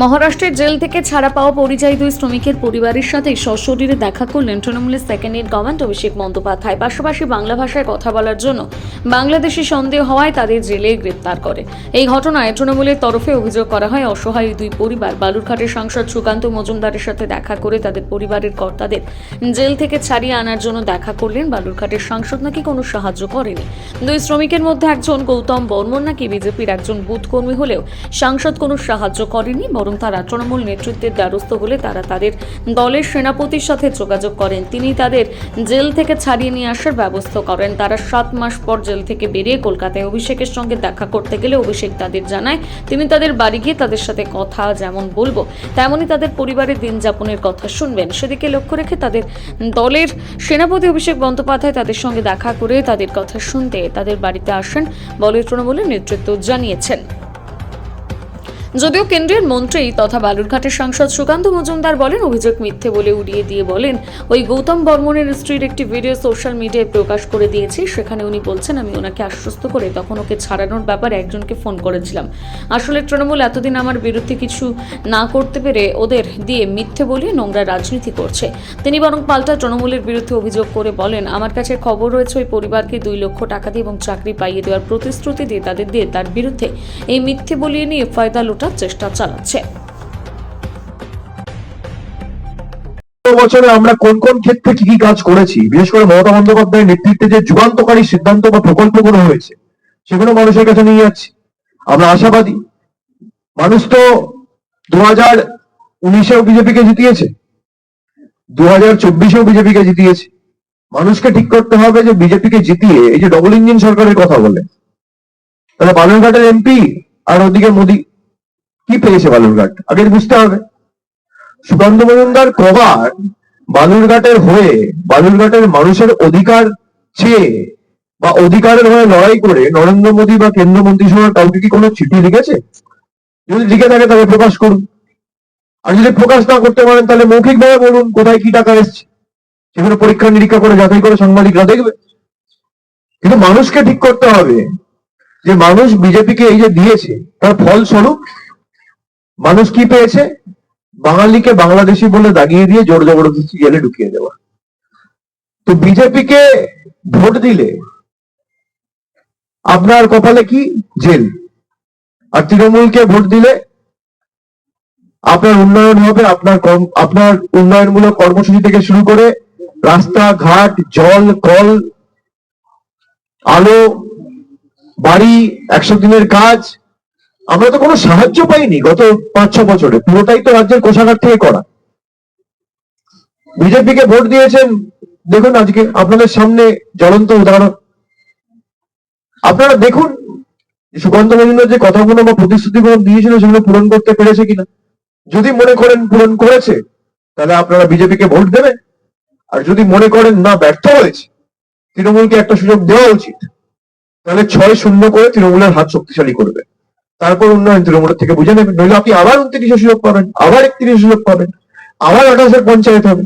মহারাষ্ট্রের জেল থেকে ছাড়া পাওয়া পরিযায়ী দুই শ্রমিকের পরিবারের সাথে সশরীরে দেখা করলেন তৃণমূলের second in government Abhishek Bandyopadhyay. পাশাপাশি বাংলা ভাষায় কথা বলার জন্য বাংলাদেশি সন্দেহ হওয়ায় তাদের জেলে গ্রেপ্তার করে। এই ঘটনায় তৃণমূলের তরফে অভিযোগ করা হয়, অসহায় দুই পরিবার, বালুরঘাটের সাংসদ সুকান্ত মজুমদারের সাথে দেখা করে তাদের পরিবারের কর্তাদের জেল থেকে ছাড়িয়ে আনার জন্য দেখা করলেন। বালুরঘাটের সাংসদ নাকি কোনো সাহায্য করেনি। দুই শ্রমিকের মধ্যে একজন গৌতম বর্মন নাকি বিজেপির একজন বুথ কর্মী হলেও সাংসদ কোনো সাহায্য করেনি বরং তারা তৃণমূল নেতৃত্বের দ্বারস্থ হলে তারা তাদের দলের সেনাপতির সাথে যোগাযোগ করেন। তিনি তাদের জেল থেকে ছাড়িয়ে নিয়ে আসার ব্যবস্থা করেন। তারা সাত মাস পর জেল থেকে বেরিয়ে কলকাতায় অভিষেকের সঙ্গে দেখা করতে গেলে অভিষেক তাদের জানায়, তিনি তাদের বাড়ি গিয়ে তাদের সাথে কথা যেমন বলব তেমনই তাদের পরিবারের দিন যাপনের কথা শুনবেন। সেদিকে লক্ষ্য রেখে তাদের দলের সেনাপতি অভিষেক বন্দ্যোপাধ্যায় তাদের সঙ্গে দেখা করে তাদের কথা শুনতে তাদের বাড়িতে আসেন বলে তৃণমূলের নেতৃত্ব জানিয়েছেন। যদিও কেন্দ্রের মন্ত্রী তথা বালুরঘাটের সাংসদ সুকান্ত মজুমদার বলেন, অভিযোগ মিথ্যে বলে উড়িয়ে দিয়ে বলেন, ওই গৌতম বর্মনের স্ত্রীর একটি ভিডিও সোশ্যাল মিডিয়ায় প্রকাশ করে দিয়েছি, সেখানে উনি বলছেন, আমি ওনাকে আশ্বস্ত করে তখন ওকে ছাড়ানোর ব্যাপারে একজনকে ফোন করেছিলাম। আসলে তৃণমূল এতদিন আমার বিরুদ্ধে কিছু না করতে পেরে ওদের দিয়ে মিথ্যে বলিয়ে নোংরা রাজনীতি করছে। তিনি বরং পাল্টা তৃণমূলের বিরুদ্ধে অভিযোগ করে বলেন, আমার কাছে খবর রয়েছে, ওই পরিবারকে দুই লক্ষ টাকা দিয়ে এবং চাকরি পাইয়ে দেওয়ার প্রতিশ্রুতি দিয়ে তাদের দিয়ে তার বিরুদ্ধে এই মিথ্যে বলিয়ে নিয়ে ফায়দা লোটার চেষ্টা চালাচ্ছে। বছরে আমরা কোন কোন ক্ষেত্রে কি কি কাজ করেছি, বিশেষ করে মমতা বন্দ্যোপাধ্যায়ের নেতৃত্বে যে যুগান্তকারী সিদ্ধান্ত বা প্রকল্পগুলো হয়েছে, সেগুলো মানুষের কাছে নিয়ে যাচ্ছি। আমরা আশাবাদী, মানুষ তো দু হাজার উনিশেও বিজেপিকে জিতিয়েছে দু হাজার চব্বিশেও বিজেপিকে জিতিয়েছে। মানুষকে ঠিক করতে হবে যে বিজেপিকে জিতিয়ে, এই যে ডবল ইঞ্জিন সরকারের কথা বলে তাহলে বালুরঘাটের এমপি আর ওদিকে মোদি কি পেয়েছে বালুরঘাট? আগে বুঝতে হবে। সুকান্ত মজুমদার কবার বালুরঘাটের হয়ে, বালুরঘাটের মানুষের অধিকার চেয়ে বা অধিকারের হয়ে লড়াই করে নরেন্দ্র মোদী বা কেন্দ্র মন্ত্রিসভার কাউকে কি কোনো চিঠি লিখেছে? যদি লিখে থাকে তাহলে প্রকাশ করুন। আর যদি প্রকাশ না করতে পারেন তাহলে মৌখিক ভাবে বলুন কোথায় কি টাকা এসছে। সেগুলো পরীক্ষা নিরীক্ষা করে যাচাই করে সাংবাদিকরা দেখবে। কিন্তু মানুষকে ঠিক করতে হবে যে মানুষ বিজেপিকে এই যে দিয়েছে, তার ফলস্বরূপ মানুষ কি পেয়েছে? বাঙালিকে বাংলাদেশি বলে দাগিয়ে দিয়ে জোর জবরদস্তি জেলে ঢুকিয়ে দেওয়া। তো বিজেপিকে ভোট দিলে আপনার কপালে কি? জেল। আর তৃণমূলকে ভোট দিলে আপনার উন্নয়ন হবে, আপনার কর্ম- আপনার উন্নয়নমূলক কর্মসূচি থেকে শুরু করে রাস্তা ঘাট জল, কল, আলো, বাড়ি, একশো দিনের কাজ আমরা তো কোনো সাহায্য পাইনি গত পাঁচ, ছ বছরে। পুরোটাই তো রাজ্যের কোষাগার থেকে করা। বিজেপিকে ভোট দিয়েছেন, দেখুন আজকে আপনাদের সামনে জ্বলন্ত উদাহরণ। আপনারা দেখুন, সুকান্ত মজুমদার যে কথাগুলো বা প্রতিশ্রুতিগুলো দিয়েছিল সেগুলো পূরণ করতে পেরেছে কিনা। যদি মনে করেন পূরণ করেছে, তাহলে আপনারা বিজেপিকে ভোট দেবেন। আর যদি মনে করেন না, ব্যর্থ হয়েছে, তৃণমূলকে একটা সুযোগ দেওয়া উচিত। তাহলে ছয় শূন্য করে তৃণমূলের হাত শক্তিশালী করবে। তারপর উন্নয়ন তৃণমূল থেকে বুঝে নেবেন। নইলে আপনি আবার উনত্রিশে সুযোগ পাবেন, আবার একত্রিশে সুযোগ পাবেন, আবার আঠাশের পঞ্চায়েত হবে।